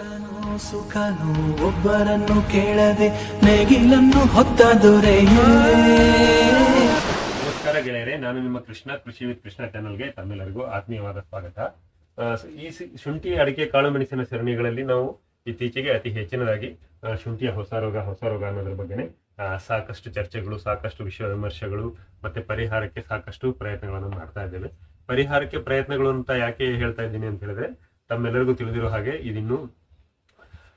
ಕಷ್ಟನೋ ಸುಖನೋ ಒಬ್ಬರನ್ನು ಕೇಳದೆ ನೇಗಿಲನ್ನು ಹೊತ್ತ ದೊರೆಯೇ. ನಮಸ್ಕಾರ ಗೆಳೆಯರೆ ನಾನು ನಿಮ್ಮ ಕೃಷ್ಣ ಕೃಷಿ ವಿತ್ ಕೃಷ್ಣ ಚಾನಲ್ಗೆ ತಮ್ಮೆಲ್ಲರಿಗೂ ಆತ್ಮೀಯವಾದ ಸ್ವಾಗತ. ಈ ಶುಂಠಿ ಅಡಿಕೆ ಕಾಳು ಮೆಣಸಿನ ಸರಣಿಗಳಲ್ಲಿ ನಾವು ಇತ್ತೀಚೆಗೆ ಅತಿ ಹೆಚ್ಚಿನದಾಗಿ ಶುಂಠಿಯ ಹೊಸ ರೋಗ ಹೊಸ ರೋಗ ಅನ್ನೋದ್ರ ಬಗ್ಗೆನೆ ಆ, ಸಾಕಷ್ಟು ಚರ್ಚೆಗಳು ಸಾಕಷ್ಟು ವಿಷಯ ವಿಮರ್ಶೆಗಳು ಮತ್ತೆ ಪರಿಹಾರಕ್ಕೆ ಸಾಕಷ್ಟು ಪ್ರಯತ್ನಗಳನ್ನು ಮಾಡ್ತಾ ಇದ್ದೇವೆ. ಪರಿಹಾರಕ್ಕೆ ಪ್ರಯತ್ನಗಳು ಅಂತ ಯಾಕೆ ಹೇಳ್ತಾ ಇದ್ದೀನಿ ಅಂತ ಹೇಳಿದ್ರೆ ತಮ್ಮೆಲ್ಲರಿಗೂ ತಿಳಿದಿರೋ ಹಾಗೆ ಇದಿನ್ನು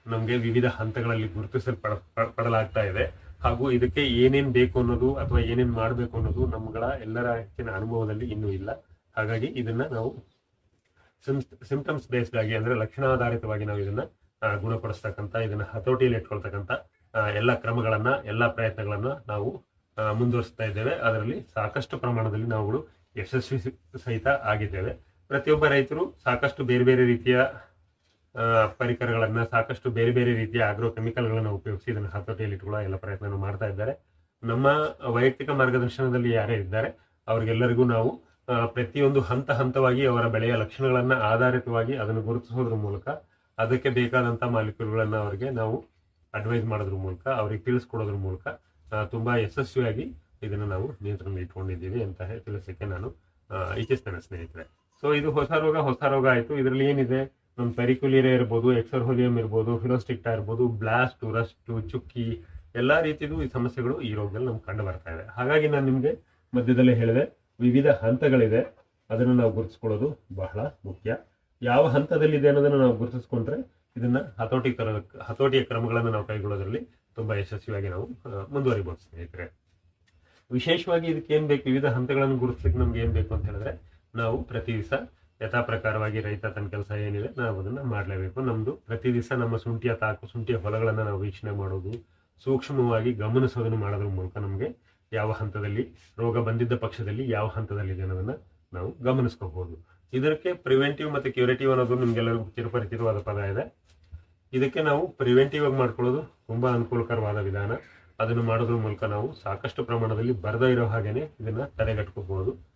ನಮಗೆ ವಿವಿಧ ಹಂತಗಳಲ್ಲಿ ಗುರುತಿಸಲ್ಪಡ ಪಡಲಾಗ್ತಾ ಇದೆ. ಹಾಗೂ ಇದಕ್ಕೆ ಏನೇನು ಬೇಕು ಅನ್ನೋದು ಅಥವಾ ಏನೇನ್ ಮಾಡಬೇಕು ಅನ್ನೋದು ನಮ್ಗಳ ಎಲ್ಲರ ಹೆಚ್ಚಿನ ಅನುಭವದಲ್ಲಿ ಇನ್ನೂ ಇಲ್ಲ. ಹಾಗಾಗಿ ಇದನ್ನ ನಾವು ಸಿಂಪ್ಟಮ್ಸ್ ಬೇಸ್ಡ್ ಆಗಿ ಅಂದ್ರೆ ಲಕ್ಷಣಾಧಾರಿತವಾಗಿ ನಾವು ಇದನ್ನ ಗುಣಪಡಿಸ್ತಕ್ಕಂಥ, ಇದನ್ನ ಹತೋಟಿಯಲ್ಲಿ ಇಟ್ಕೊಳ್ತಕ್ಕಂಥ ಎಲ್ಲ ಕ್ರಮಗಳನ್ನ, ಎಲ್ಲ ಪ್ರಯತ್ನಗಳನ್ನ ನಾವು ಮುಂದುವರಿಸ್ತಾ ಇದ್ದೇವೆ. ಅದರಲ್ಲಿ ಸಾಕಷ್ಟು ಪ್ರಮಾಣದಲ್ಲಿ ನಾವುಗಳು ಯಶಸ್ವಿ ಸಹಿತ ಆಗಿದ್ದೇವೆ. ಪ್ರತಿಯೊಬ್ಬ ರೈತರು ಸಾಕಷ್ಟು ಬೇರೆ ಬೇರೆ ರೀತಿಯ ಪರಿಕರಗಳನ್ನ ಸಾಕಷ್ಟು ಬೇರೆ ಬೇರೆ ರೀತಿಯ ಆಗ್ರೋ ಕೆಮಿಕಲ್ಗಳನ್ನು ಉಪಯೋಗಿಸಿ ಇದನ್ನು ಹತೋಟಿಯಲ್ಲಿ ಇಟ್ಕೊಳ್ಳೋ ಎಲ್ಲ ಪ್ರಯತ್ನ ಮಾಡ್ತಾ ಇದ್ದಾರೆ. ನಮ್ಮ ವೈಯಕ್ತಿಕ ಮಾರ್ಗದರ್ಶನದಲ್ಲಿ ಯಾರೇ ಇದ್ದಾರೆ, ಅವ್ರಿಗೆಲ್ಲರಿಗೂ ನಾವು ಪ್ರತಿಯೊಂದು ಹಂತ ಹಂತವಾಗಿ ಅವರ ಬೆಳೆಯ ಲಕ್ಷಣಗಳನ್ನು ಆಧಾರಿತವಾಗಿ ಅದನ್ನು ಗುರುತಿಸೋದ್ರ ಮೂಲಕ, ಅದಕ್ಕೆ ಬೇಕಾದಂತ ಮಾಲಿಕ್ಯೂಲ್ಗಳನ್ನು ಅವರಿಗೆ ನಾವು ಅಡ್ವೈಸ್ ಮಾಡೋದ್ರ ಮೂಲಕ, ಅವ್ರಿಗೆ ತಿಳಿಸ್ಕೊಡೋದ್ರ ಮೂಲಕ ತುಂಬ ಯಶಸ್ವಿಯಾಗಿ ಇದನ್ನು ನಾವು ನಿಯಂತ್ರಣ ಇಟ್ಕೊಂಡಿದ್ದೀವಿ ಅಂತ ತಿಳಿಸಕ್ಕೆ ನಾನು ಇಚ್ಛಿಸ್ತೇನೆ ಸ್ನೇಹಿತರೆ. ಸೊ ಇದು ಹೊಸ ರೋಗ ಹೊಸ ರೋಗ ಆಯ್ತು. ಇದರಲ್ಲಿ ಏನಿದೆ? ನಮ್ಮ ಪೆರಿಕ್ಯುಲಿರ ಇರ್ಬೋದು ಎಕ್ಸರ್ಹೋಲಿಯಂ ಇರ್ಬೋದು ಫಿಲೋಸ್ಟಿಕ್ಟಾ ಇರ್ಬೋದು ಬ್ಲಾಸ್ಟು ರಸ್ಟು ಚುಕ್ಕಿ ಎಲ್ಲ ರೀತಿಯದು ಈ ಸಮಸ್ಯೆಗಳು ಈ ರೋಗದಲ್ಲಿ ನಮ್ಗೆ ಕಂಡು ಬರ್ತಾ ಇದೆ. ಹಾಗಾಗಿ ನಾನು ನಿಮಗೆ ಮಧ್ಯದಲ್ಲೇ ಹೇಳಿದೆ, ವಿವಿಧ ಹಂತಗಳಿದೆ. ಅದನ್ನು ನಾವು ಗುರುತಿಸ್ಕೊಳ್ಳೋದು ಬಹಳ ಮುಖ್ಯ. ಯಾವ ಹಂತದಲ್ಲಿದೆ ಅನ್ನೋದನ್ನು ನಾವು ಗುರುತಿಸ್ಕೊಂಡ್ರೆ ಇದನ್ನು ಹತೋಟಿ ತರ ಹತೋಟಿಯ ಕ್ರಮಗಳನ್ನು ನಾವು ಕೈಗೊಳ್ಳೋದ್ರಲ್ಲಿ ತುಂಬ ಯಶಸ್ವಿಯಾಗಿ ನಾವು ಮುಂದುವರಿಬೋದು ಸ್ನೇಹಿತರೆ. ವಿಶೇಷವಾಗಿ ಇದಕ್ಕೆ ಏನು ಬೇಕು, ವಿವಿಧ ಹಂತಗಳನ್ನು ಗುರುತಿಸ್ಲಿಕ್ಕೆ ನಮ್ಗೆ ಏನು ಬೇಕು ಅಂತ ಹೇಳಿದ್ರೆ ನಾವು ಪ್ರತಿ ದಿವಸ ಯಥಾ ಪ್ರಕಾರವಾಗಿ ರೈತ ತನ್ನ ಕೆಲಸ ಏನಿದೆ ನಾವು ಅದನ್ನು ಮಾಡಲೇಬೇಕು. ನಮ್ಮದು ಪ್ರತಿ ದಿವಸ ನಮ್ಮ ಶುಂಠಿಯ ತಾಕು, ಶುಂಠಿಯ ಹೊಲಗಳನ್ನು ನಾವು ವೀಕ್ಷಣೆ ಮಾಡೋದು, ಸೂಕ್ಷ್ಮವಾಗಿ ಗಮನಿಸೋದನ್ನು ಮಾಡೋದ್ರ ಮೂಲಕ ನಮಗೆ ಯಾವ ಹಂತದಲ್ಲಿ ರೋಗ ಬಂದಿದ್ದ ಪಕ್ಷದಲ್ಲಿ ಯಾವ ಹಂತದಲ್ಲಿದೆ ಅನ್ನೋದನ್ನು ನಾವು ಗಮನಿಸ್ಕೋಬಹುದು ಇದಕ್ಕೆ ಪ್ರಿವೆಂಟಿವ್ ಮತ್ತು ಕ್ಯೂರೇಟಿವ್ ಅನ್ನೋದು ನಿಮಗೆಲ್ಲರಿಗೂ ಚಿರಪರಿಚಿತವಾದ ಪದ ಇದೆ. ಇದಕ್ಕೆ ನಾವು ಪ್ರಿವೆಂಟಿವ್ ಆಗಿ ಮಾಡ್ಕೊಳ್ಳೋದು ತುಂಬ ಅನುಕೂಲಕರವಾದ ವಿಧಾನ. ಅದನ್ನು ಮಾಡೋದ್ರ ಮೂಲಕ ನಾವು ಸಾಕಷ್ಟು ಪ್ರಮಾಣದಲ್ಲಿ ಬರದೇ ಇರೋ ಹಾಗೇನೆ ಇದನ್ನು ತಡೆಗಟ್ಕೋಬಹುದು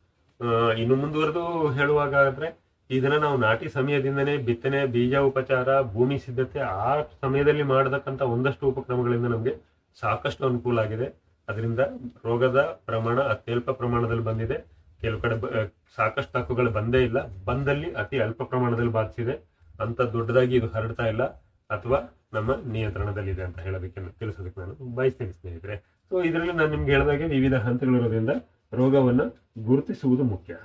ಇನ್ನು ಮುಂದುವರೆದು ಹೇಳುವಾಗ ಆದ್ರೆ ಇದನ್ನ ನಾವು ನಾಟಿ ಸಮಯದಿಂದನೇ ಬಿತ್ತನೆ, ಬೀಜ ಉಪಚಾರ, ಭೂಮಿ ಸಿದ್ಧತೆ ಆ ಸಮಯದಲ್ಲಿ ಮಾಡತಕ್ಕಂತ ಒಂದಷ್ಟು ಉಪಕ್ರಮಗಳಿಂದ ನಮಗೆ ಸಾಕಷ್ಟು ಅನುಕೂಲ ಆಗಿದೆ. ಅದರಿಂದ ರೋಗದ ಪ್ರಮಾಣ ಅತ್ಯಲ್ಪ ಪ್ರಮಾಣದಲ್ಲಿ ಬಂದಿದೆ. ಕೆಲವು ಕಡೆ ಸಾಕಷ್ಟು ಹಕ್ಕುಗಳು ಬಂದೇ ಇಲ್ಲ. ಬಂದಲ್ಲಿ ಅತಿ ಅಲ್ಪ ಪ್ರಮಾಣದಲ್ಲಿ ಬಾಧಿಸಿದೆ. ಅಂತ ದೊಡ್ಡದಾಗಿ ಇದು ಹರಡ್ತಾ ಇಲ್ಲ. ಅಥವಾ ನಮ್ಮ ನಿಯಂತ್ರಣದಲ್ಲಿದೆ ಅಂತ ಹೇಳೋದಕ್ಕೆ ತಿಳಿಸೋದಕ್ಕೆ ನಾನು ಬಯಸ್ತೇನೆ ಸ್ನೇಹಿತರೆ. ಸೊ ಇದರಲ್ಲಿ ನಾನು ನಿಮ್ಗೆ ಹೇಳಿದಾಗೆ ವಿವಿಧ ಹಂತಗಳಿರೋದ್ರಿಂದ ರೋಗವನ್ನ ಗುರುತಿಸುವುದು ಮುಖ್ಯ.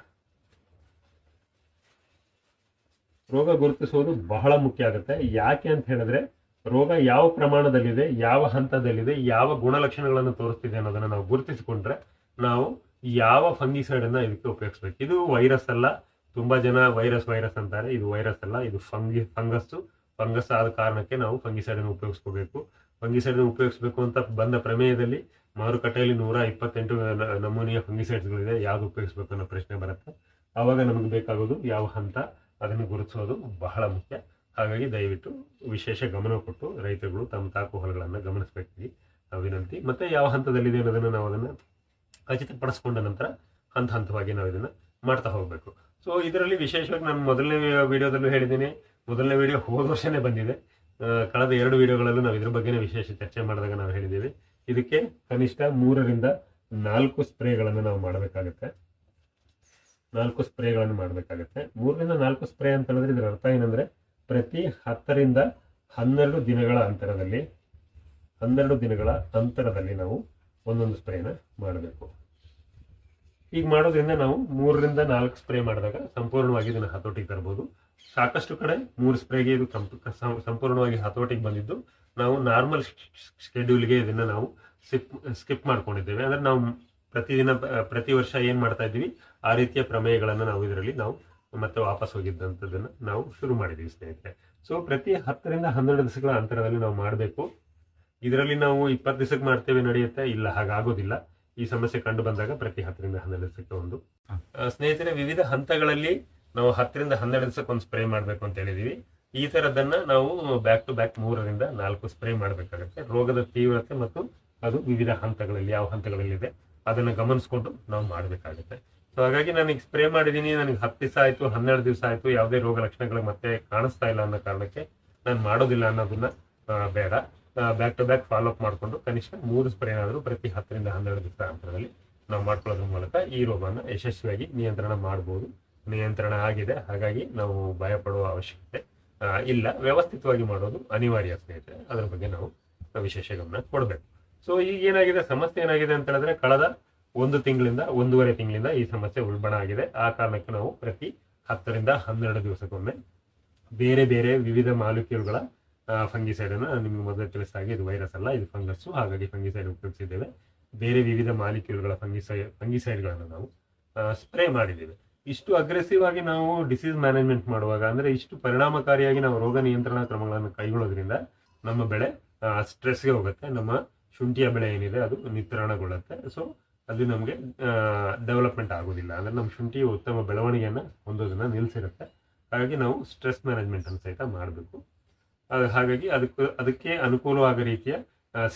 ರೋಗ ಗುರುತಿಸುವುದು ಬಹಳ ಮುಖ್ಯ ಆಗುತ್ತೆ. ಯಾಕೆ ಅಂತ ಹೇಳಿದ್ರೆ, ರೋಗ ಯಾವ ಪ್ರಮಾಣದಲ್ಲಿದೆ, ಯಾವ ಹಂತದಲ್ಲಿದೆ, ಯಾವ ಗುಣಲಕ್ಷಣಗಳನ್ನು ತೋರಿಸ್ತಿದೆ ಅನ್ನೋದನ್ನ ನಾವು ಗುರುತಿಸಿಕೊಂಡ್ರೆ ನಾವು ಯಾವ ಫಂಗಿಸೈಡ್ ಅನ್ನ ಇದಕ್ಕೆ ಉಪಯೋಗಿಸ್ಬೇಕು. ಇದು ವೈರಸ್ ಅಲ್ಲ. ತುಂಬಾ ಜನ ವೈರಸ್ ವೈರಸ್ ಅಂತಾರೆ. ಇದು ವೈರಸ್ ಅಲ್ಲ. ಇದು ಫಂಗಿ ಫಂಗಸ್ ಫಂಗಸ್ ಆದ ಕಾರಣಕ್ಕೆ ನಾವು ಫಂಗಿಸೈಡ್ ಅನ್ನು ಉಪಯೋಗಿಸ್ಕೋಬೇಕು. ಫಂಗಿಸೈಡ್ ಅನ್ನು ಉಪಯೋಗಿಸಬೇಕು ಅಂತ ಬಂದ ಪ್ರಮೇಯದಲ್ಲಿ ಮಾರುಕಟ್ಟೆಯಲ್ಲಿ ನೂರ ಇಪ್ಪತ್ತೆಂಟು ನಮೂನಿಯ ಫಂಗಿಸೈಡ್ಸ್ಗಳಿದೆ. ಯಾವ್ದು ಉಪಯೋಗಿಸ್ಬೇಕು ಅನ್ನೋ ಪ್ರಶ್ನೆ ಬರುತ್ತೆ. ಆವಾಗ ನಮಗೆ ಬೇಕಾಗೋದು ಯಾವ ಹಂತ, ಅದನ್ನು ಗುರುತಿಸೋದು ಬಹಳ ಮುಖ್ಯ. ಹಾಗಾಗಿ ದಯವಿಟ್ಟು ವಿಶೇಷ ಗಮನ ಕೊಟ್ಟು ರೈತರುಗಳು ತಮ್ಮ ತಾಕು ಹೊಲಗಳನ್ನು ಗಮನಿಸಬೇಕಾಗಿ ನಾವು ವಿನಂತಿ ಮತ್ತೆ ಯಾವ ಹಂತದಲ್ಲಿದೆ ಅನ್ನೋದನ್ನು ನಾವು ಅದನ್ನು ಖಚಿತಪಡಿಸ್ಕೊಂಡ ನಂತರ ಹಂತ ಹಂತವಾಗಿ ನಾವು ಇದನ್ನು ಮಾಡ್ತಾ ಹೋಗಬೇಕು. ಸೊ ಇದರಲ್ಲಿ ವಿಶೇಷವಾಗಿ ನಾನು ಮೊದಲನೇ ವಿಡಿಯೋದಲ್ಲೂ ಹೇಳಿದ್ದೀನಿ. ಮೊದಲನೇ ವಿಡಿಯೋ ಹೋದ ವರ್ಷನೇ ಬಂದಿದೆ. ಕಳೆದ ಎರಡು ವಿಡಿಯೋಗಳಲ್ಲೂ ನಾವು ಇದ್ರ ಬಗ್ಗೆನೇ ವಿಶೇಷ ಚರ್ಚೆ ಮಾಡಿದಾಗ ನಾವು ಹೇಳಿದ್ದೀವಿ. ಇದಕ್ಕೆ ಕನಿಷ್ಠ ಮೂರರಿಂದ ನಾಲ್ಕು ಸ್ಪ್ರೇಗಳನ್ನು ನಾವು ಮಾಡಬೇಕಾಗುತ್ತೆ. ನಾಲ್ಕು ಸ್ಪ್ರೇಗಳನ್ನು ಮಾಡಬೇಕಾಗುತ್ತೆ. ಮೂರರಿಂದ ನಾಲ್ಕು ಸ್ಪ್ರೇ ಅಂತ ಹೇಳಿದ್ರೆ ಇದರ ಅರ್ಥ ಏನಂದ್ರೆ ಪ್ರತಿ ಹತ್ತರಿಂದ ಹನ್ನೆರಡು ದಿನಗಳ ಅಂತರದಲ್ಲಿ, ಹನ್ನೆರಡು ದಿನಗಳ ಅಂತರದಲ್ಲಿ ನಾವು ಒಂದೊಂದು ಸ್ಪ್ರೇನ ಮಾಡಬೇಕು. ಈಗ ಮಾಡೋದ್ರಿಂದ ನಾವು ಮೂರರಿಂದ ನಾಲ್ಕು ಸ್ಪ್ರೇ ಮಾಡಿದಾಗ ಸಂಪೂರ್ಣವಾಗಿ ಇದನ್ನು ಹತೋಟಿಗೆ ತರಬಹುದು ಸಾಕಷ್ಟು ಕಡೆ ಮೂರು ಸ್ಪ್ರೇಗೆ ಇದು ಸಂಪೂರ್ಣವಾಗಿ ಹತೋಟಿಗೆ ಬಂದಿದ್ದು. ನಾವು ನಾರ್ಮಲ್ ಶೆಡ್ಯೂಲ್ಗೆ ಇದನ್ನ ನಾವು ಸ್ಕಿಪ್ ಸ್ಕಿಪ್ ಮಾಡ್ಕೊಂಡಿದ್ದೇವೆ. ಅಂದ್ರೆ ನಾವು ಪ್ರತಿದಿನ ಪ್ರತಿ ವರ್ಷ ಏನು ಮಾಡ್ತಾ ಇದ್ದೀವಿ? ಆ ರೀತಿಯ ಪ್ರಮೇಯಗಳನ್ನು ನಾವು ಇದರಲ್ಲಿ ನಾವು ಮತ್ತೆ ವಾಪಸ್ ಹೋಗಿದ್ದಂಥದ್ದನ್ನು ನಾವು ಶುರು ಮಾಡಿದ್ದೀವಿ ಸ್ನೇಹಿತರೆ. ಸೊ ಪ್ರತಿ ಹತ್ತರಿಂದ ಹನ್ನೆರಡು ದಿವಸಗಳ ಅಂತರದಲ್ಲಿ ನಾವು ಮಾಡಬೇಕು. ಇದರಲ್ಲಿ ನಾವು ಇಪ್ಪತ್ತು ದಿವಸಕ್ಕೆ ಮಾಡ್ತೇವೆ ನಡೆಯುತ್ತೆ. ಇಲ್ಲ ಹಾಗಾಗೋದಿಲ್ಲ. ಈ ಸಮಸ್ಯೆ ಕಂಡು ಬಂದಾಗ ಪ್ರತಿ ಹತ್ತರಿಂದ ಹನ್ನೆರಡು ದಿವಸಕ್ಕೆ ಒಂದು. ಸ್ನೇಹಿತರೆ ವಿವಿಧ ಹಂತಗಳಲ್ಲಿ ನಾವು ಹತ್ತರಿಂದ ಹನ್ನೆರಡು ದಿವಸಕ್ಕೆ ಒಂದು ಸ್ಪ್ರೇ ಮಾಡಬೇಕು ಅಂತ ಹೇಳಿದೀವಿ. ಈ ಥರದನ್ನು ನಾವು ಬ್ಯಾಕ್ ಟು ಬ್ಯಾಕ್ ಮೂರರಿಂದ ನಾಲ್ಕು ಸ್ಪ್ರೇ ಮಾಡಬೇಕಾಗುತ್ತೆ. ರೋಗದ ತೀವ್ರತೆ ಮತ್ತು ಅದು ವಿವಿಧ ಹಂತಗಳಲ್ಲಿ, ಯಾವ ಹಂತಗಳಲ್ಲಿದೆ ಅದನ್ನು ಗಮನಿಸ್ಕೊಂಡು ನಾವು ಮಾಡಬೇಕಾಗುತ್ತೆ. ಸೊ ಹಾಗಾಗಿ ನನಗೆ ಸ್ಪ್ರೇ ಮಾಡಿದ್ದೀನಿ ನನಗೆ ಹತ್ತು ದಿವಸ ಆಯಿತು, ಹನ್ನೆರಡು ದಿವಸ ಆಯಿತು, ಯಾವುದೇ ರೋಗ ಲಕ್ಷಣಗಳು ಮತ್ತೆ ಕಾಣಿಸ್ತಾ ಇಲ್ಲ ಅನ್ನೋ ಕಾರಣಕ್ಕೆ ನಾನು ಮಾಡೋದಿಲ್ಲ ಅನ್ನೋದನ್ನ ಬೇಡ. Back to back follow up ಮಾಡಿಕೊಂಡು ಕನಿಷ್ಠ ಮೂರು ಸ್ಪ್ರೇ ಏನಾದರೂ ಪ್ರತಿ ಹತ್ತರಿಂದ ಹನ್ನೆರಡು ದಿವಸ ಅಂತರದಲ್ಲಿ ನಾವು ಮಾಡ್ಕೊಳ್ಳೋದ್ರ ಮೂಲಕ ಈ ರೋಗವನ್ನು ಯಶಸ್ವಿಯಾಗಿ ನಿಯಂತ್ರಣ ಮಾಡ್ಬೋದು. ನಿಯಂತ್ರಣ ಆಗಿದೆ. ಹಾಗಾಗಿ ನಾವು ಭಯಪಡುವ ಅವಶ್ಯಕತೆ ಇಲ್ಲ. ವ್ಯವಸ್ಥಿತವಾಗಿ ಮಾಡೋದು ಅನಿವಾರ್ಯ ಸ್ನೇಹಿತರೆ ಅದರ ಬಗ್ಗೆ ನಾವು ವಿಶೇಷ ಗಮನ ಕೊಡಬೇಕು. ಸೊ ಈಗ ಏನಾಗಿದೆ? ಸಮಸ್ಯೆ ಏನಾಗಿದೆ ಅಂತ ಹೇಳಿದ್ರೆ ಕಳೆದ ಒಂದು ತಿಂಗಳಿಂದ, ಒಂದೂವರೆ ತಿಂಗಳಿಂದ ಈ ಸಮಸ್ಯೆ ಉಲ್ಬಣ ಆಗಿದೆ. ಆ ಕಾರಣಕ್ಕೆ ನಾವು ಪ್ರತಿ ಹತ್ತರಿಂದ ಹನ್ನೆರಡು ದಿವಸಕ್ಕೊಮ್ಮೆ ಬೇರೆ ಬೇರೆ ವಿವಿಧ ಮಾಲಿಕ್ಯೂಲ್ಗಳ ಫಂಗಿಸೈಡನ್ನು ನಿಮಗೆ ಮೊದಲು ತಿಳಿಸ್ತಾ ಇದು ವೈರಸ್ ಅಲ್ಲ, ಇದು ಫಂಗಸ್ ಹಾಗಾಗಿ ಫಂಗಿಸೈಡ್ ಉಪಯೋಗಿಸಿದ್ದೇವೆ. ಬೇರೆ ವಿವಿಧ ಮಾಲಿಕ್ಯೂಲ್ಗಳ ಫಂಗಿಸೈ, ಫಂಗಿಸೈಡ್ಗಳನ್ನು ನಾವು ಸ್ಪ್ರೇ ಮಾಡಿದ್ದೇವೆ. ಇಷ್ಟು ಅಗ್ರೆಸಿವ್ ಆಗಿ ನಾವು ಡಿಸೀಸ್ ಮ್ಯಾನೇಜ್ಮೆಂಟ್ ಮಾಡುವಾಗ ಅಂದ್ರೆ ಇಷ್ಟು ಪರಿಣಾಮಕಾರಿಯಾಗಿ ನಾವು ರೋಗ ನಿಯಂತ್ರಣ ಕ್ರಮಗಳನ್ನು ಕೈಗೊಳ್ಳೋದ್ರಿಂದ ನಮ್ಮ ಬೆಳೆ ಸ್ಟ್ರೆಸ್ಗೆ ಹೋಗುತ್ತೆ, ನಮ್ಮ ಶುಂಠಿಯ ಬೆಳೆ ಏನಿದೆ ಅದು ನಿತ್ರಾಣಗೊಳ್ಳುತ್ತೆ. ಸೊ ಅಲ್ಲಿ ನಮಗೆ ಡೆವಲಪ್ಮೆಂಟ್ ಆಗೋದಿಲ್ಲ. ಅಂದ್ರೆ ನಮ್ಮ ಶುಂಠಿ ಉತ್ತಮ ಬೆಳವಣಿಗೆಯನ್ನು ಹೊಂದೋದನ್ನ ನಿಲ್ಲಿಸಿರುತ್ತೆ ಹಾಗಾಗಿ ನಾವು ಸ್ಟ್ರೆಸ್ ಮ್ಯಾನೇಜ್ಮೆಂಟ್ ಅನ್ನು ಸಹಿತ ಮಾಡಬೇಕು. ಹಾಗಾಗಿ ಅದಕ್ಕೆ ಅದಕ್ಕೆ ಅನುಕೂಲವಾಗ ರೀತಿಯ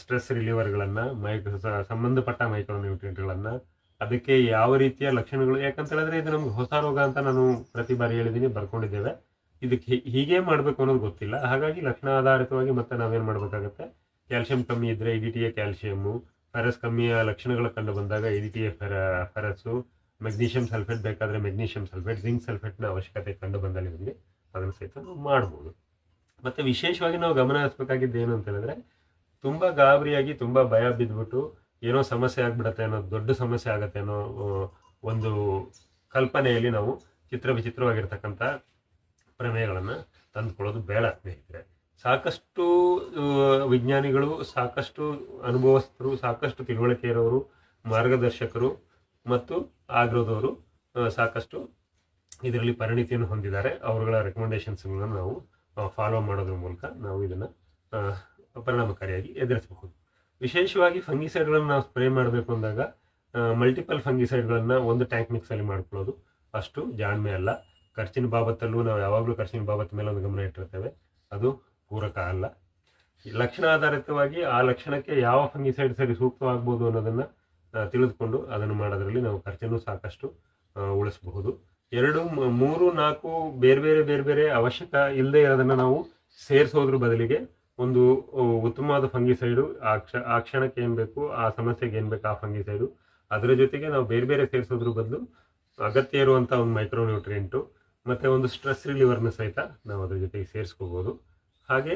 ಸ್ಟ್ರೆಸ್ ರಿಲೀವರ್ಗಳನ್ನು ಮೈಕ್ ಮೈಕ್ರೋ ಸಂಬಂಧಪಟ್ಟ ಮೈಕ್ರೋ ನ್ಯೂಟ್ರಿಯೆಂಟ್ಗಳನ್ನು ಅದಕ್ಕೆ ಯಾವ ರೀತಿಯ ಲಕ್ಷಣಗಳು? ಯಾಕಂತ ಹೇಳಿದ್ರೆ ಇದು ನಮ್ಗೆ ಹೊಸ ರೋಗ ಅಂತ ನಾನು ಪ್ರತಿ ಬಾರಿ ಹೇಳಿದ್ದೀನಿ ಬರ್ಕೊಂಡಿದ್ದೇವೆ. ಇದಕ್ಕೆ ಹೀಗೆ ಮಾಡಬೇಕು ಅನ್ನೋದು ಗೊತ್ತಿಲ್ಲ. ಹಾಗಾಗಿ ಲಕ್ಷಣ ಆಧಾರಿತವಾಗಿ ಮತ್ತೆ ನಾವೇನು ಮಾಡಬೇಕಾಗುತ್ತೆ? ಕ್ಯಾಲ್ಸಿಯಂ ಕಮ್ಮಿ ಇದ್ದರೆ E D T A calcium ferrous ಕಮ್ಮಿಯ ಲಕ್ಷಣಗಳು ಕಂಡು ಬಂದಾಗ ಇ ಡಿ ಟಿ ಎ ಫೆರ ಫೆರಸ್ಸು ಮೆಗ್ನೀಷಿಯಂ ಸಲ್ಫೇಟ್ ಬೇಕಾದರೆ ಮೆಗ್ನೀಷಿಯಂ ಸಲ್ಫೇಟ್, ಜಿಂಕ್ ಸಲ್ಫೇಟ್ನ ಅವಶ್ಯಕತೆ ಕಂಡು ಬಂದಲ್ಲಿ ನಿಮಗೆ ಅದನ್ನು ಸಹಿತ ಮಾಡ್ಬೋದು. ಮತ್ತೆ ವಿಶೇಷವಾಗಿ ನಾವು ಗಮನ ಹರಿಸ್ಬೇಕಾಗಿದ್ದು ಏನು ಅಂತ ಹೇಳಿದ್ರೆ, ತುಂಬಾ ಗಾಬರಿಯಾಗಿ ತುಂಬಾ ಭಯ ಬಿದ್ದ್ಬಿಟ್ಟು ಏನೋ ಸಮಸ್ಯೆ ಆಗ್ಬಿಡತ್ತೆ ಅನ್ನೋ ದೊಡ್ಡ ಸಮಸ್ಯೆ ಆಗತ್ತೆ ಅನ್ನೋ ಒಂದು ಕಲ್ಪನೆಯಲ್ಲಿ ನಾವು ಚಿತ್ರ ವಿಚಿತ್ರವಾಗಿರ್ತಕ್ಕಂಥ ಪ್ರಮೇಯಗಳನ್ನು ತಂದುಕೊಳ್ಳೋದು ಬೇಡ ಸ್ನೇಹಿತರೆ ಸಾಕಷ್ಟು ವಿಜ್ಞಾನಿಗಳು, ಸಾಕಷ್ಟು ಅನುಭವಸ್ಥರು, ಸಾಕಷ್ಟು ತಿಳುವಳಿಕೆ ಇರೋರು, ಮಾರ್ಗದರ್ಶಕರು ಮತ್ತು ಆಗ್ರಹದವರು ಸಾಕಷ್ಟು ಇದರಲ್ಲಿ ಪರಿಣಿತಿಯನ್ನು ಹೊಂದಿದ್ದಾರೆ. ಅವರುಗಳ ರೆಕಮೆಂಡೇಶನ್ಸ್ಗಳನ್ನು ನಾವು ಫಾಲೋ ಮಾಡೋದ್ರ ಮೂಲಕ ನಾವು ಇದನ್ನು ಪರಿಣಾಮಕಾರಿಯಾಗಿ ಎದುರಿಸಬಹುದು. ವಿಶೇಷವಾಗಿ ಫಂಗಿಸೈಡ್ಗಳನ್ನು ನಾವು ಸ್ಪ್ರೇ ಮಾಡಬೇಕು ಅಂದಾಗ ಮಲ್ಟಿಪಲ್ ಫಂಗಿಸೈಡ್ಗಳನ್ನು ಒಂದು ಟ್ಯಾಂಕ್ ಮಿಕ್ಸಲ್ಲಿ ಮಾಡ್ಕೊಳ್ಳೋದು. ಅಷ್ಟು ಜಾಣ್ಮೆ ಅಲ್ಲ. ಖರ್ಚಿನ ಬಾಬತ್ತಲ್ಲೂ ನಾವು ಯಾವಾಗಲೂ ಖರ್ಚಿನ ಬಾಬತ್ ಮೇಲೆ ಒಂದು ಗಮನ ಇಟ್ಟಿರ್ತೇವೆ. ಅದು ಪೂರಕ ಅಲ್ಲ. ಲಕ್ಷಣ ಆಧಾರಿತವಾಗಿ ಆ ಲಕ್ಷಣಕ್ಕೆ ಯಾವ ಫಂಗಿಸೈಡ್ ಸರಿ ಸೂಕ್ತವಾಗ್ಬೋದು ಅನ್ನೋದನ್ನು ತಿಳಿದುಕೊಂಡು ಅದನ್ನು ಮಾಡೋದರಲ್ಲಿ ನಾವು ಖರ್ಚನ್ನು ಸಾಕಷ್ಟು ಉಳಿಸಬಹುದು. ಎರಡು ಮೂರು, ನಾಲ್ಕು ಬೇರೆ ಬೇರೆ ಬೇರೆ ಬೇರೆ ಅವಶ್ಯಕ ಇಲ್ಲದೆ ಇರೋದನ್ನು ನಾವು ಸೇರಿಸೋದ್ರ ಬದಲಿಗೆ ಒಂದು ಉತ್ತಮವಾದ ಫಂಗಿಸೈಡು, ಆ ಕ್ಷ, ಆ ಕ್ಷಣಕ್ಕೆ ಏನು ಬೇಕು, ಆ ಸಮಸ್ಯೆಗೆ ಏನು ಬೇಕು ಆ ಫಂಗಿಸೈಡು. ಅದರ ಜೊತೆಗೆ ನಾವು ಬೇರೆ ಬೇರೆ ಸೇರಿಸೋದ್ರ ಬದಲು ಅಗತ್ಯ ಇರುವಂಥ ಒಂದು ಮೈಕ್ರೋನ್ಯೂಟ್ರಿಯೆಂಟು, ಮತ್ತು ಒಂದು ಸ್ಟ್ರೆಸ್ ರಿಲೀವರ್ನ ಸಹಿತ ನಾವು ಅದ್ರ ಜೊತೆಗೆ ಸೇರಿಸ್ಕೋಬೋದು. ಹಾಗೆ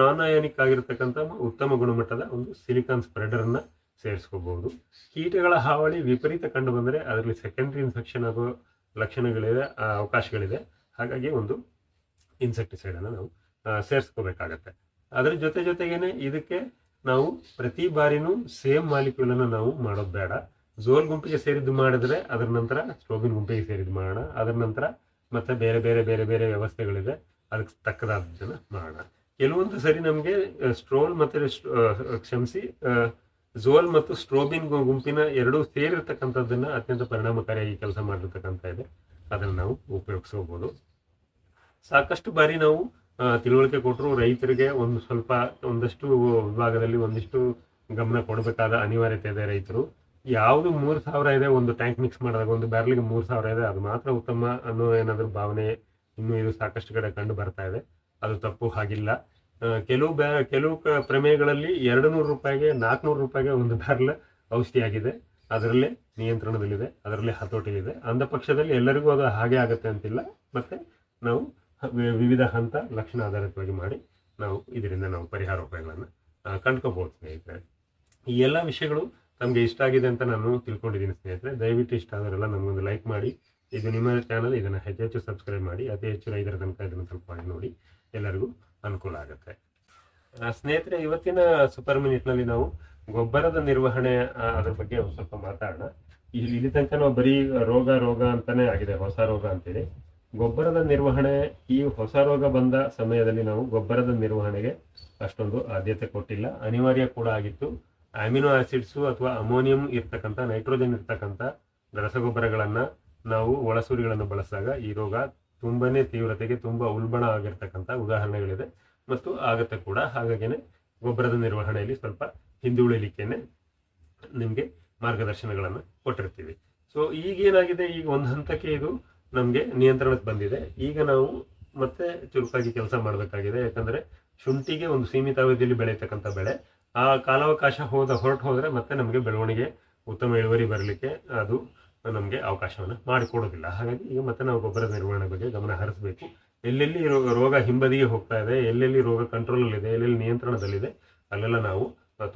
ನಾನ್ ಅಯಾನಿಕ್ ಆಗಿರ್ತಕ್ಕಂಥ ಉತ್ತಮ ಗುಣಮಟ್ಟದ ಒಂದು ಸಿಲಿಕಾನ್ ಸ್ಪ್ರೆಡರನ್ನು ಸೇರಿಸ್ಕೋಬೋದು. ಕೀಟಗಳ ಹಾವಳಿ ವಿಪರೀತ ಕಂಡು ಬಂದರೆ ಅದರಲ್ಲಿ ಸೆಕೆಂಡ್ರಿ ಇನ್ಫೆಕ್ಷನ್ ಆಗೋ ಲಕ್ಷಣಗಳಿದೆ ಅವಕಾಶಗಳಿದೆ. ಹಾಗಾಗಿ ಒಂದು ಇನ್ಸೆಕ್ಟಿಸೈಡನ್ನು ನಾವು ಸೇರಿಸ್ಕೋಬೇಕಾಗತ್ತೆ. ಅದರ ಜೊತೆ ಜೊತೆಗೇನೆ ಇದಕ್ಕೆ ನಾವು ಪ್ರತಿ ಬಾರಿನೂ ಸೇಮ್ ಮಾಲಿಕ್ಯೂಲ್ ಅನ್ನು ನಾವು ಮಾಡೋದು ಬೇಡ. ಝೋಲ್ ಗುಂಪಿಗೆ ಸೇರಿದ್ದು ಮಾಡಿದ್ರೆ ಅದರ ನಂತರ ಸ್ಟ್ರೋಬಿನ್ ಗುಂಪಿಗೆ ಸೇರಿದ್ದು ಮಾಡೋಣ. ಅದರ ನಂತರ ಮತ್ತೆ ಬೇರೆ ಬೇರೆ ಬೇರೆ ಬೇರೆ ವ್ಯವಸ್ಥೆಗಳಿದೆ. ಅದಕ್ಕೆ ತಕ್ಕದಾದದನ್ನ ಮಾಡೋಣ. ಕೆಲವೊಂದು ಸರಿ ನಮಗೆ ಸ್ಟ್ರೋಲ್ ಮತ್ತು ಕ್ಷಮಿಸಿ ಝೋಲ್ ಮತ್ತು ಸ್ಟ್ರೋಬಿನ್ ಗುಂಪಿನ ಎರಡೂ ಸೇರಿರ್ತಕ್ಕಂಥದ್ದನ್ನ ಅತ್ಯಂತ ಪರಿಣಾಮಕಾರಿಯಾಗಿ ಕೆಲಸ ಮಾಡಿರ್ತಕ್ಕಂಥ ಇದೆ. ಅದನ್ನು ನಾವು ಉಪಯೋಗಿಸ್ಕೋಬೋದು. ಸಾಕಷ್ಟು ಬಾರಿ ನಾವು ತಿಳುವಳಿಕೆ ಕೊಟ್ಟರು ರೈತರಿಗೆ ಒಂದು ಸ್ವಲ್ಪ ಒಂದಷ್ಟು ವಿಭಾಗದಲ್ಲಿ ಒಂದಿಷ್ಟು ಗಮನ ಕೊಡಬೇಕಾದ ಅನಿವಾರ್ಯತೆ ಇದೆ ರೈತರು. ಯಾವುದು ಮೂರು ಸಾವಿರ ಇದೆ, ಒಂದು ಟ್ಯಾಂಕ್ ಮಿಕ್ಸ್ ಮಾಡಿದಾಗ, ಒಂದು ಬ್ಯಾರ್ಲಿಗೆ ಮೂರು ಸಾವಿರ ಇದೆ, ಅದು ಮಾತ್ರ ಉತ್ತಮ ಅನ್ನೋ ಏನಾದರೂ ಭಾವನೆ ಇನ್ನೂ ಇದು ಸಾಕಷ್ಟು ಕಡೆ ಕಂಡು ಬರ್ತಾ ಇದೆ. ಅದು ತಪ್ಪು ಹಾಗಿಲ್ಲ. ಕೆಲವು ಬ್ಯಾ, ಕೆಲವು ಪ್ರಮೇಯಗಳಲ್ಲಿ ಎರಡು ನೂರು ರೂಪಾಯಿಗೆ ನಾಲ್ಕುನೂರು ರೂಪಾಯಿಗೆ ಒಂದು ಬ್ಯಾರ್ಲ್ ಔಷಧಿಯಾಗಿದೆ. ಅದರಲ್ಲೇ ನಿಯಂತ್ರಣದಲ್ಲಿದೆ, ಅದರಲ್ಲೇ ಹತೋಟಿಲಿದೆ. ಅಂದ ಪಕ್ಷದಲ್ಲಿ ಎಲ್ಲರಿಗೂ ಅದು ಹಾಗೆ ಆಗುತ್ತೆ ಅಂತಿಲ್ಲ. ಮತ್ತೆ ನಾವು ವಿವಿಧ ಹಂತ ಲಕ್ಷಣ ಆಧಾರಿತವಾಗಿ ಮಾಡಿ ನಾವು ಇದರಿಂದ ನಾವು ಪರಿಹಾರ ಉಪಾಯಗಳನ್ನು ಕಂಡ್ಕೋಬೋದು ಸ್ನೇಹಿತರೆ. ಈ ಎಲ್ಲ ವಿಷಯಗಳು ತಮಗೆ ಇಷ್ಟ ಆಗಿದೆ ಅಂತ ನಾನು ತಿಳ್ಕೊಂಡಿದ್ದೀನಿ ಸ್ನೇಹಿತರೆ. ದಯವಿಟ್ಟು ಇಷ್ಟ ಆದರೆಲ್ಲ ನಮಗೊಂದು ಲೈಕ್ ಮಾಡಿ, ಇದು ನಿಮ್ಮ ಚಾನಲ್, ಇದನ್ನು ಹೆಚ್ಚು ಹೆಚ್ಚು ಸಬ್ಸ್ಕ್ರೈಬ್ ಮಾಡಿ, ಅತಿ ಹೆಚ್ಚು ರೈತರ ತನಕ ಇದನ್ನು ಮಾಡಿ ನೋಡಿ ಎಲ್ಲರಿಗೂ ಅನುಕೂಲ ಆಗುತ್ತೆ. ಸ್ನೇಹಿತರೆ, ಇವತ್ತಿನ ಸೂಪರ್ ಮಿನಿಟ್ನಲ್ಲಿ ನಾವು ಗೊಬ್ಬರದ ನಿರ್ವಹಣೆ ಅದರ ಅದ್ರ ಬಗ್ಗೆ ಸ್ವಲ್ಪ ಮಾತಾಡೋಣ. ಇಲ್ಲಿ ಇಲ್ಲಿ ತನಕ ನಾವು ಬರೀ ರೋಗ ರೋಗ ಅಂತಾನೆ ಆಗಿದೆ, ಹೊಸ ರೋಗ ಅಂತೇಳಿ ಗೊಬ್ಬರದ ನಿರ್ವಹಣೆ ಈ ಹೊಸ ರೋಗ ಬಂದ ಸಮಯದಲ್ಲಿ ನಾವು ಗೊಬ್ಬರದ ನಿರ್ವಹಣೆಗೆ ಅಷ್ಟೊಂದು ಆದ್ಯತೆ ಕೊಟ್ಟಿಲ್ಲ. ಅನಿವಾರ್ಯ ಕೂಡ ಆಗಿತ್ತು. ಅಮಿನೋ ಆಸಿಡ್ಸು ಅಥವಾ ಅಮೋನಿಯಂ ಇರ್ತಕ್ಕಂಥ, ನೈಟ್ರೋಜನ್ ಇರ್ತಕ್ಕಂಥ ರಸಗೊಬ್ಬರಗಳನ್ನು ನಾವು ಒಳಸೂರಿಗಳನ್ನು ಬಳಸಿದಾಗ ಈ ರೋಗ ತುಂಬನೇ ತೀವ್ರತೆಗೆ ತುಂಬ ಉಲ್ಬಣ ಆಗಿರ್ತಕ್ಕಂಥ ಉದಾಹರಣೆಗಳಿದೆ. ಮತ್ತು ಆಗತ್ತೆ ಕೂಡ. ಹಾಗಾಗಿನೇ ಗೊಬ್ಬರದ ನಿರ್ವಹಣೆಯಲ್ಲಿ ಸ್ವಲ್ಪ ಹಿಂದುಳಿಲಿಕ್ಕೇನೆ ನಿಮಗೆ ಮಾರ್ಗದರ್ಶನಗಳನ್ನು ಕೊಟ್ಟಿರ್ತೀವಿ. ಸೊ ಈಗೇನಾಗಿದೆ? ಈಗ ಒಂದು ಹಂತಕ್ಕೆ ಇದು ನಮಗೆ ನಿಯಂತ್ರಣಕ್ಕೆ ಬಂದಿದೆ. ಈಗ ನಾವು ಮತ್ತೆ ಚುರುಕಾಗಿ ಕೆಲಸ ಮಾಡಬೇಕಾಗಿದೆ. ಯಾಕಂದ್ರೆ ಶುಂಠಿಗೆ ಒಂದು ಸೀಮಿತ ಅವಧಿಯಲ್ಲಿ ಬೆಳೆಯತಕ್ಕಂಥ ಬೆಳೆ. ಆ ಕಾಲಾವಕಾಶ ಹೋದ ಹೊರಟು ಹೋದರೆ ಮತ್ತೆ ನಮಗೆ ಬೆಳವಣಿಗೆ, ಉತ್ತಮ ಇಳುವರಿ ಬರಲಿಕ್ಕೆ ಅದು ನಮಗೆ ಅವಕಾಶವನ್ನು ಮಾಡಿಕೊಡೋದಿಲ್ಲ. ಹಾಗಾಗಿ ಈಗ ಮತ್ತೆ ನಾವು ಗೊಬ್ಬರದ ನಿರ್ವಹಣೆ ಬಗ್ಗೆ ಗಮನ ಹರಿಸಬೇಕು. ಎಲ್ಲೆಲ್ಲಿ ರೋಗ ಹಿಂಬದಿಗೆ ಹೋಗ್ತಾ ಇದೆ, ಎಲ್ಲೆಲ್ಲಿ ರೋಗ ಕಂಟ್ರೋಲಲ್ಲಿದೆ, ಎಲ್ಲೆಲ್ಲಿ ನಿಯಂತ್ರಣದಲ್ಲಿದೆ, ಅಲ್ಲೆಲ್ಲ ನಾವು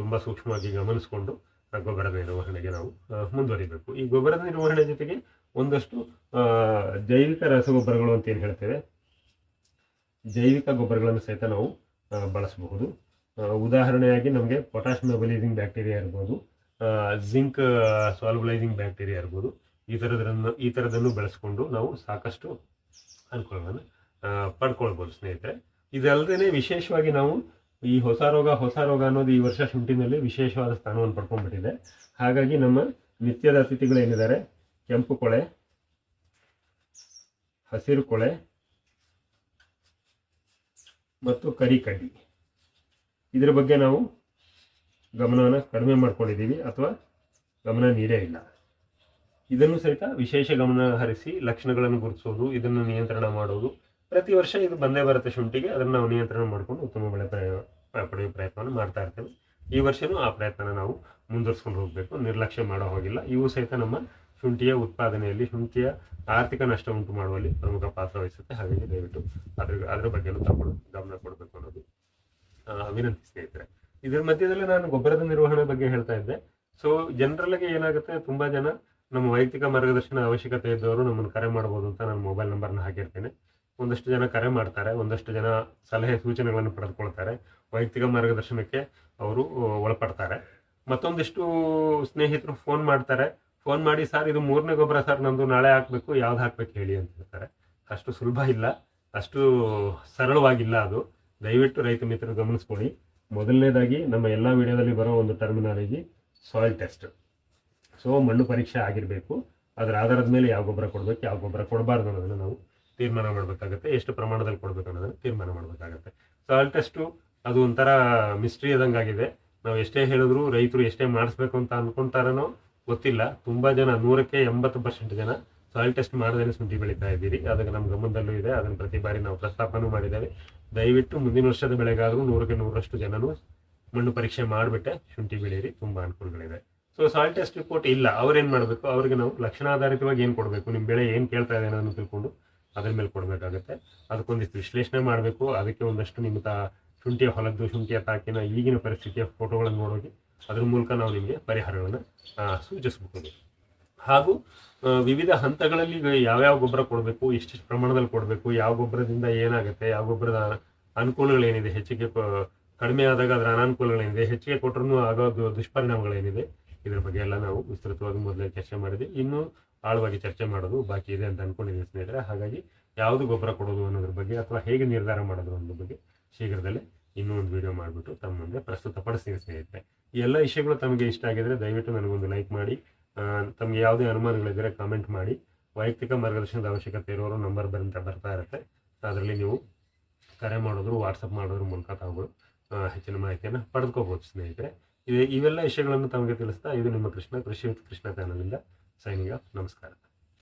ತುಂಬ ಸೂಕ್ಷ್ಮವಾಗಿ ಗಮನಿಸಿಕೊಂಡು ಗೊಬ್ಬರದ ನಿರ್ವಹಣೆಗೆ ನಾವು ಮುಂದುವರಿಬೇಕು. ಈ ಗೊಬ್ಬರದ ನಿರ್ವಹಣೆ ಜೊತೆಗೆ ಒಂದಷ್ಟು ಜೈವಿಕ ರಸಗೊಬ್ಬರಗಳು ಅಂತ ಏನು ಹೇಳ್ತೇವೆ? ಜೈವಿಕ ಗೊಬ್ಬರಗಳನ್ನು ಸಹಿತ ನಾವು ಬಳಸಬಹುದು. ಉದಾಹರಣೆಯಾಗಿ ನಮಗೆ ಪೊಟ್ಯಾಶ್ ಮೆಬಲೈಸಿಂಗ್ ಬ್ಯಾಕ್ಟೀರಿಯಾ ಇರ್ಬೋದು ಜಿಂಕ್ ಸಾಲ್ಬಲೈಸಿಂಗ್ ಬ್ಯಾಕ್ಟೀರಿಯಾ ಇರ್ಬೋದು, ಈ ಥರದನ್ನು ಈ ಥರದನ್ನು ಬೆಳೆಸ್ಕೊಂಡು ನಾವು ಸಾಕಷ್ಟು ಅನುಕೂಲಗಳನ್ನು ಪಡ್ಕೊಳ್ಬೋದು ಸ್ನೇಹಿತರೆ. ಇದಲ್ಲದೆ ವಿಶೇಷವಾಗಿ ನಾವು ಈ ಹೊಸ ರೋಗ ಹೊಸ ರೋಗ ಅನ್ನೋದು ಈ ವರ್ಷ ಶುಂಠಿನಲ್ಲಿ ವಿಶೇಷವಾದ ಸ್ಥಾನವನ್ನು ಪಡ್ಕೊಂಡ್ಬಿಟ್ಟಿದೆ. ಹಾಗಾಗಿ ನಮ್ಮ ನಿತ್ಯದ ಅತಿಥಿಗಳು ಏನಿದ್ದಾರೆ? ಕೆಂಪು ಕೊಳೆ, ಹಸಿರು ಕೊಳೆ ಮತ್ತು ಕರಿ ಕಡ್ಡಿ. ಇದರ ಬಗ್ಗೆ ನಾವು ಗಮನವನ್ನು ಕಡಿಮೆ ಮಾಡ್ಕೊಂಡಿದ್ದೀವಿ ಅಥವಾ ಗಮನ ನೀರೇ ಇಲ್ಲ. ಇದನ್ನು ಸಹಿತ ವಿಶೇಷ ಗಮನ ಹರಿಸಿ ಲಕ್ಷಣಗಳನ್ನು ಗುರುತಿಸೋದು, ಇದನ್ನು ನಿಯಂತ್ರಣ ಮಾಡೋದು. ಪ್ರತಿ ವರ್ಷ ಇದು ಬಂದೇ ಬರುತ್ತೆ ಶುಂಠಿಗೆ. ಅದನ್ನು ನಾವು ನಿಯಂತ್ರಣ ಮಾಡಿಕೊಂಡು ಉತ್ತಮ ಬೆಳೆ ಪಡೆಯುವ ಪ್ರಯತ್ನವನ್ನು ಮಾಡ್ತಾ ಇರ್ತೇವೆ. ಈ ವರ್ಷವೂ ಆ ಪ್ರಯತ್ನ ನಾವು ಮುಂದುವರಿಸ್ಕೊಂಡು ಹೋಗಬೇಕು. ನಿರ್ಲಕ್ಷ್ಯ ಮಾಡೋ ಹೋಗಿಲ್ಲ. ಇವು ಸಹಿತ ನಮ್ಮ ಶುಂಠಿಯ ಉತ್ಪಾದನೆಯಲ್ಲಿ ಶುಂಠಿಯ ಆರ್ಥಿಕ ನಷ್ಟ ಉಂಟು ಮಾಡುವಲ್ಲಿ ಪ್ರಮುಖ ಪಾತ್ರ ವಹಿಸುತ್ತೆ. ಹಾಗಾಗಿ ದಯವಿಟ್ಟು ಅದ್ರ ಅದ್ರ ಬಗ್ಗೆನೂ ತಗೊಂಡು ಗಮನ ಕೊಡಬೇಕು ಅನ್ನೋದು ವಿನಂತಿ ಸ್ನೇಹಿತರೆ. ಇದರ ಮಧ್ಯದಲ್ಲಿ ನಾನು ಗೊಬ್ಬರದ ನಿರ್ವಹಣೆ ಬಗ್ಗೆ ಹೇಳ್ತಾ ಇದ್ದೆ. ಸೊ ಜನರಲ್ ಆಗಿ ಏನಾಗುತ್ತೆ? ತುಂಬಾ ಜನ ನಮ್ಮ ವೈಯಕ್ತಿಕ ಮಾರ್ಗದರ್ಶನ ಅವಶ್ಯಕತೆ ಇದ್ದವರು ನಮ್ಮನ್ನು ಕರೆ ಮಾಡಬಹುದು ಅಂತ ನಾನು ಮೊಬೈಲ್ ನಂಬರ್ನ ಹಾಕಿರ್ತೇನೆ. ಒಂದಷ್ಟು ಜನ ಕರೆ ಮಾಡ್ತಾರೆ, ಒಂದಷ್ಟು ಜನ ಸಲಹೆ ಸೂಚನೆಗಳನ್ನು ಪಡೆದುಕೊಳ್ತಾರೆ. ವೈಯಕ್ತಿಕ ಮಾರ್ಗದರ್ಶನಕ್ಕೆ ಅವರು, ಒಳಪಡ್ತಾರೆ. ಮತ್ತೊಂದಿಷ್ಟು ಸ್ನೇಹಿತರು ಫೋನ್ ಮಾಡ್ತಾರೆ. ಫೋನ್ ಮಾಡಿ, ಸರ್, ಇದು ಮೂರನೇ ಗೊಬ್ಬರ ಸರ್ ನಮ್ಮದು ನಾಳೆ ಹಾಕಬೇಕು, ಯಾವ್ದು ಹಾಕ್ಬೇಕು ಹೇಳಿ ಅಂತ ಹೇಳ್ತಾರೆ. ಅಷ್ಟು ಸುಲಭ ಇಲ್ಲ, ಅಷ್ಟು ಸರಳವಾಗಿಲ್ಲ ಅದು. ದಯವಿಟ್ಟು ರೈತ ಮಿತ್ರರು ಗಮನಿಸ್ಕೊಳ್ಳಿ. ಮೊದಲನೇದಾಗಿ, ನಮ್ಮ ಎಲ್ಲ ವಿಡಿಯೋದಲ್ಲಿ ಬರೋ ಒಂದು ಟರ್ಮಿನಾಲಜಿ ಸಾಯಿಲ್ ಟೆಸ್ಟ್ ಸೊ ಮಣ್ಣು ಪರೀಕ್ಷೆ ಆಗಿರಬೇಕು. ಅದರ ಆಧಾರದ ಮೇಲೆ ಯಾವ ಗೊಬ್ಬರ ಕೊಡಬೇಕು, ಯಾವ ಗೊಬ್ಬರ ಕೊಡಬಾರ್ದು ಅನ್ನೋದನ್ನು ನಾವು ತೀರ್ಮಾನ ಮಾಡಬೇಕಾಗುತ್ತೆ. ಎಷ್ಟು ಪ್ರಮಾಣದಲ್ಲಿ ಕೊಡಬೇಕು ಅನ್ನೋದನ್ನು ತೀರ್ಮಾನ ಮಾಡಬೇಕಾಗುತ್ತೆ. ಸಾಯಿಲ್ ಟೆಸ್ಟು ಅದು ಒಂಥರ ಮಿಸ್ಟ್ರಿ ಆದಂಗಾಗಿದೆ. ನಾವು ಎಷ್ಟೇ ಹೇಳಿದ್ರು ರೈತರು ಎಷ್ಟೇ ಮಾಡಿಸ್ಬೇಕು ಅಂತ ಅನ್ಕೊಂತಾರನೋ ಗೊತ್ತಿಲ್ಲ. ತುಂಬ ಜನ, ನೂರಕ್ಕೆ ಎಂಬತ್ತು ಪರ್ಸೆಂಟ್ ಜನ ಸಾಯಿಲ್ ಟೆಸ್ಟ್ ಮಾಡದೇನೆ ಶುಂಠಿ ಬೆಳೀತಾ ಇದ್ದೀರಿ. ಅದಕ್ಕೆ ನಮ್ಮ ಗಮನದಲ್ಲೂ ಇದೆ. ಅದನ್ನು ಪ್ರತಿ ಬಾರಿ ನಾವು ಪ್ರಸ್ತಾಪನೂ ಮಾಡಿದ್ದೇವೆ. ದಯವಿಟ್ಟು ಮುಂದಿನ ವರ್ಷದ ಬೆಳೆಗಾದರೂ ನೂರಕ್ಕೆ ನೂರಷ್ಟು ಜನನು ಮಣ್ಣು ಪರೀಕ್ಷೆ ಮಾಡಿಬಿಟ್ಟೆ ಶುಂಠಿ ಬೆಳೀರಿ ತುಂಬ ಅನುಕೂಲಗಳಿದೆ ಸೊ ಸಾಯಿಲ್ ಟೆಸ್ಟ್ ರಿಪೋರ್ಟ್ ಇಲ್ಲ. ಅವ್ರೇನು ಮಾಡಬೇಕು? ಅವ್ರಿಗೆ ನಾವು ಲಕ್ಷಣಾಧಾರಿತವಾಗಿ ಏನು ಕೊಡಬೇಕು? ನಿಮ್ಮ ಬೆಳೆ ಏನು ಕೇಳ್ತಾ ಇದೆ ಅನ್ನೋದನ್ನು ತಿಳ್ಕೊಂಡು ಅದ್ರ ಮೇಲೆ ಕೊಡಬೇಕಾಗುತ್ತೆ. ಅದಕ್ಕೊಂದಿಷ್ಟು ವಿಶ್ಲೇಷಣೆ ಮಾಡಬೇಕು. ಅದಕ್ಕೆ ಒಂದಷ್ಟು ನಿಮ್ಮ ತಾ ಶುಂಠಿಯ ಹೊಲದ್ದು, ಶುಂಠಿಯ ತಾಕಿನ ಈಗಿನ ಪರಿಸ್ಥಿತಿಯ ಫೋಟೋಗಳನ್ನು ನೋಡೋಗಿ ಅದ್ರ ಮೂಲಕ ನಾವು ನಿಮಗೆ ಪರಿಹಾರಗಳನ್ನು ಸೂಚಿಸಬಹುದು. ಹಾಗೂ ವಿವಿಧ ಹಂತಗಳಲ್ಲಿ ಯಾವ್ಯಾವ ಗೊಬ್ಬರ ಕೊಡಬೇಕು, ಎಷ್ಟೆಷ್ಟು ಪ್ರಮಾಣದಲ್ಲಿ ಕೊಡಬೇಕು, ಯಾವ ಗೊಬ್ಬರದಿಂದ ಏನಾಗುತ್ತೆ, ಯಾವ ಗೊಬ್ಬರದ ಅನುಕೂಲಗಳೇನಿದೆ, ಹೆಚ್ಚಿಗೆ ಕಡಿಮೆ ಆದಾಗ ಅದರ ಅನಾನುಕೂಲಗಳೇನಿದೆ, ಹೆಚ್ಚಿಗೆ ಕೊಟ್ಟರೂ ಆಗೋ ದುಷ್ಪರಿಣಾಮಗಳೇನಿದೆ, ಇದ್ರ ಬಗ್ಗೆ ಎಲ್ಲ ನಾವು ವಿಸ್ತೃತವಾಗಿ ಮೊದಲೇ ಚರ್ಚೆ ಮಾಡಿದ್ವಿ. ಇನ್ನೂ ಆಳವಾಗಿ ಚರ್ಚೆ ಮಾಡೋದು ಬಾಕಿ ಇದೆ ಅಂತ ಅಂದ್ಕೊಂಡಿದ್ದೀನಿ ಸ್ನೇಹಿತರೆ. ಹಾಗಾಗಿ ಯಾವುದು ಗೊಬ್ಬರ ಕೊಡೋದು ಅನ್ನೋದ್ರ ಬಗ್ಗೆ ಅಥವಾ ಹೇಗೆ ನಿರ್ಧಾರ ಮಾಡೋದು ಅನ್ನೋದ್ರ ಬಗ್ಗೆ ಶೀಘ್ರದಲ್ಲೇ ಇನ್ನೂ ಒಂದು ವಿಡಿಯೋ ಮಾಡಿಬಿಟ್ಟು ತಮ್ಮ ಮುಂದೆ ಪ್ರಸ್ತುತಪಡಿಸ್ತೀನಿ ಸ್ನೇಹಿತರೆ. ಈ ಎಲ್ಲ ವಿಷಯಗಳು ತಮಗೆ ಇಷ್ಟ ಆಗಿದ್ರೆ ದಯವಿಟ್ಟು ನನಗೊಂದು ಲೈಕ್ ಮಾಡಿ ತಮಗೆ ಯಾವುದೇ ಅನುಮಾನಗಳಿದ್ದರೆ ಕಾಮೆಂಟ್ ಮಾಡಿ. ವೈಯಕ್ತಿಕ ಮಾರ್ಗದರ್ಶನದ ಅವಶ್ಯಕತೆ ಇರೋರು ನಂಬರ್ ಬರಂತ ಬರ್ತಾ ಇರುತ್ತೆ. ಅದರಲ್ಲಿ ನೀವು ಕರೆ ಮಾಡೋದ್ರು ವಾಟ್ಸಪ್ ಮಾಡೋದ್ರ ಮೂಲಕ ತಾವು ಹೆಚ್ಚಿನ ಮಾಹಿತಿಯನ್ನು ಪಡೆದುಕೋಬಹುದು ಸ್ನೇಹಿತರೆ. ಇವೆಲ್ಲ ವಿಷಯಗಳನ್ನು ತಮಗೆ ತಿಳಿಸ್ತಾ ಇದು ನಿಮ್ಮ ಕೃಷ್ಣ ಕೃಷಿ ಕೃಷ್ಣ ಚಾನಲಿಂದ ಸೈನಿಂಗ್ ಆಫ್ ನಮಸ್ಕಾರ.